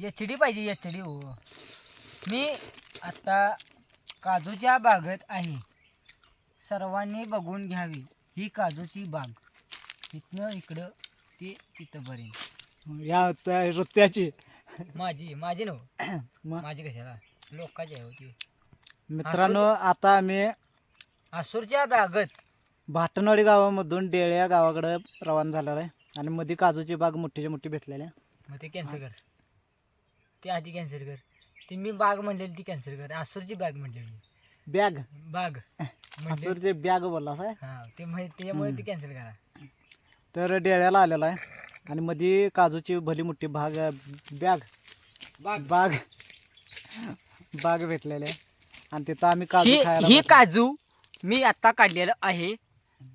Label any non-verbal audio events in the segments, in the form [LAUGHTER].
H D पाहिजे H D हो. मी आता काजूच्या बागेत आहे. सर्वांनी बघून घ्यावी ही काजूची बाग. इथनं इकडं ते तिथंपर्यंत या त्या रस्त्याची माझी माझी नव माझी कशाला? लोकांची आहे होती मित्रांनो आता आम्ही आसूरच्या बागेत. भाटनवाडी गावामधून डेळ्या गावाकडे रवाना झालेला आहे. आणि मध्ये काजूची बाग मोठीच्या मोठी भेटलेली आहे. मग ते कॅन्सल कर. ते आधी कॅन्सल कर. ती मी बाग म्हणलेली ती कॅन्सल कर. आसूरची बाग म्हणलेली. बॅग? बाग. आसूरचे बॅग बोलला आहे हा ते माहिती त्याच्यामुळे ती कॅन्सल करा. तर डेळ्याला आलेला आहे. आणि मध्ये काजूची भली मोठी भाग बॅग. बाग. बाग. बाग भेटलेली आहे. आणि तिथं आम्ही काजू ही खायला ही बसलो. काजू मी आता काढलेलं आहे.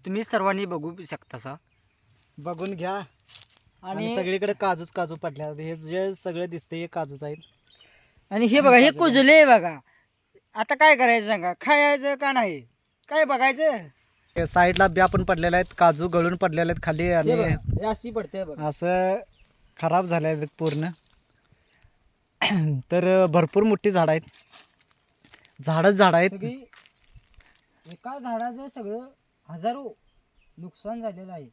तुम्ही सर्वांनी बघू शकता सा बघून घ्या. आणि सगळीकडे काजूच काजू पडल्या. हे जे सगळे दिसते हे काजूच आहेत. आणि हे बघा हे काजू कुजले बघा. आता काय करायचं सांगा? खायचं का नाही? काय बघायचं? हे साईडला ब्या पण पडलेल्या आहेत काजू गळून पडलेले आहेत खाली हे आणि बघा, हे अशी पडते बघा. असं खराब झाले आहेत पूर्ण. [CLEARS THROAT] तर भरपूर मोठी झाडं आहेत. झाडच झाडं आहेत. सगळी एका झाडाचं सगळं हजारो नुकसान झालेलं आहे.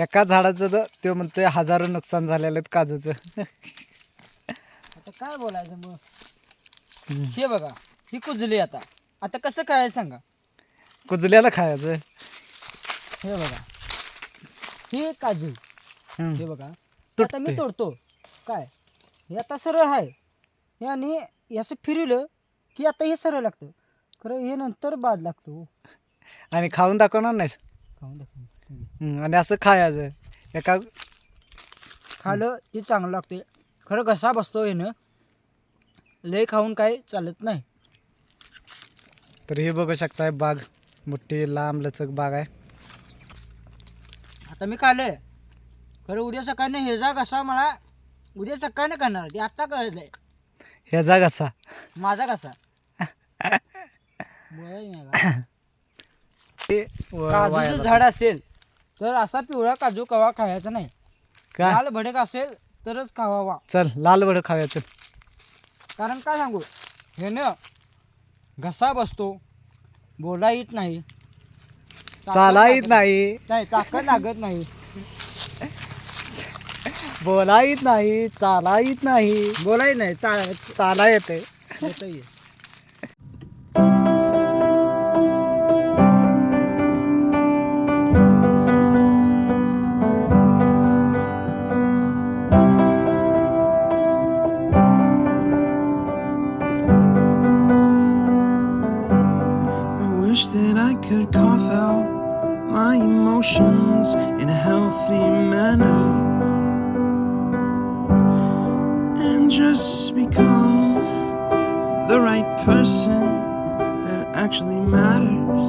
एका झाडाचं तर ते म्हणतोय हजारो नुकसान झालेलं आहेत काजूचं. आता काय बोलायचं मग? हे बघा ही कुजली आता. आता कसं काय सांगा? कुजल्याला खायचं. हे बघा. हे काजू. हम्म. हे बघा. आता मी. तोडतो. काय? हे आता सरळ आहे. हे आणि हे असं फिरवलं की आता हे सरळ लागतं. खरं हे नंतर बाद लागतो. आणि खाऊन दाखवणार नाहीस? खाऊन दाखव. हम्म, आणि असं खायचं. एका खालं ते चांगलं लागते खरं कसा बसतो हेनं लय खाऊन काय चालत नाही. तर हे बघू शकताय बाग मोठी लांब लचक बाग आहे. आता मी खाल्लंय. खरं उद्या सकाळी हे जा कसा मला उद्या सकाळी करणार ते आत्ता कळलंय. ह्याचा कसा माझा कसा बरं [LAUGHS] नाही का? ते व- काजूचं वाया झाड असेल. तर असा पिवळा काजू कवा खायचा नाही. लाल भडक असेल तरच खावावा. चल लाल वड खाव्याचं कारण काय सांगू? हे न घसा बसतो बोला येत नाही. ताकद चाला येत लागत नाही. नाही ताकद लागत नाही. बोला येत नाही चाला येत नाही. बोला येत नाही चाल चाला येते येतं ये. Could cough out my emotions in a healthy manner and just become the right person that actually matters.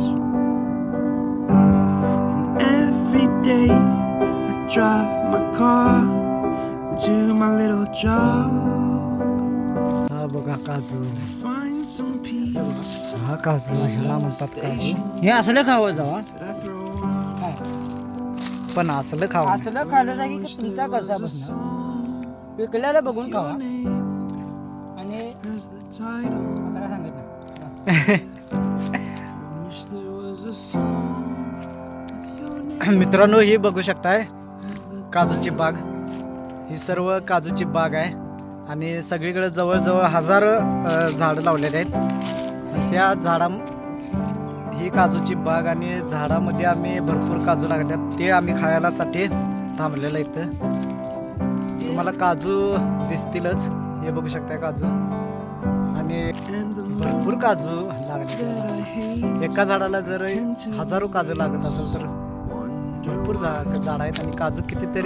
And every day I drive my car to my little job, हा बघा काजू. हा काजू. ह्याला म्हणतात काजू. हे असलं खावं जावा पण असलं नये. असलं खाल्लं जागी की तुमचा कसा बसणार? पिकल्याला बघून खावा. आणि नाही [COUGHS] मित्रांनो ही बघू शकताय काजूची बाग. ही सर्व काजूची बाग आहे. आणि सगळीकडे जवळजवळ हजार झाडं लावलेले आहेत. त्या झाडा ही काजूची बाग आणि झाडामध्ये आम्ही भरपूर काजू लागल्यात. ते आम्ही खायलासाठी थांबलेलं इथं. तुम्हाला काजू दिसतीलच. हे बघू शकताय काजू. आणि भरपूर काजू लागले एका झाडाला जर हजारो काजू लागत असेल तर भरपूर झाड झाड आहेत आणि काजू कितीतरी